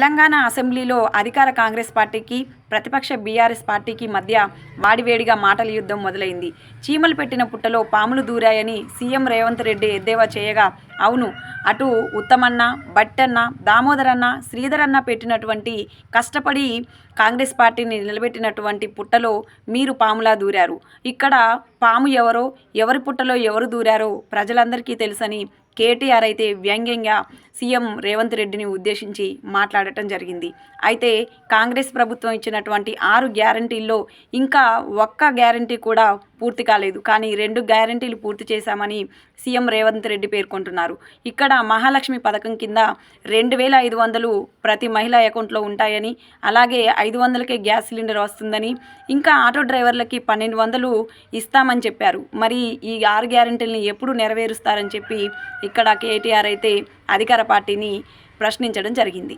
తెలంగాణ అసెంబ్లీలో అధికార కాంగ్రెస్ పార్టీకి ప్రతిపక్ష బీఆర్ఎస్ పార్టీకి మధ్య వాడివేడిగా మాటల యుద్ధం మొదలైంది. చీమలు పెట్టిన పుట్టలో పాములు దూరాయని సీఎం రేవంత్ రెడ్డి ఎద్దేవా చేయగా అవును అటు ఉత్తమన్న భట్టన్న దామోదరన్న శ్రీధరన్న పెట్టినటువంటి కష్టపడి కాంగ్రెస్ పార్టీని నిలబెట్టినటువంటి పుట్టలో మీరు పాములా దూరారు. ఇక్కడ పాము ఎవరో ఎవరి పుట్టలో ఎవరు దూరారో ప్రజలందరికీ తెలుసని కేటీఆర్ అయితే వ్యంగ్యంగా సీఎం రేవంత్ రెడ్డిని ఉద్దేశించి మాట్లాడటం జరిగింది. అయితే కాంగ్రెస్ ప్రభుత్వం ఇచ్చినటువంటి ఆరు గ్యారంటీల్లో ఇంకా ఒక్క గ్యారంటీ కూడా పూర్తి కాలేదు. కానీ రెండు గ్యారంటీలు పూర్తి చేశామని సీఎం రేవంత్ రెడ్డి పేర్కొంటున్నారు. ఇక్కడ మహాలక్ష్మి పథకం కింద రెండు వేల ఐదు వందలు ప్రతి మహిళ అకౌంట్లో ఉంటాయని అలాగే ఐదు వందలకే గ్యాస్ సిలిండర్ వస్తుందని ఇంకా ఆటో డ్రైవర్లకి పన్నెండు వందలు ఇస్తామని చెప్పారు. మరి ఈ ఆరు గ్యారెంటీలను ఎప్పుడు నెరవేరుస్తారని చెప్పి ఇక్కడ కేటీఆర్ అయితే అధికార పార్టీని ప్రశ్నించడం జరిగింది.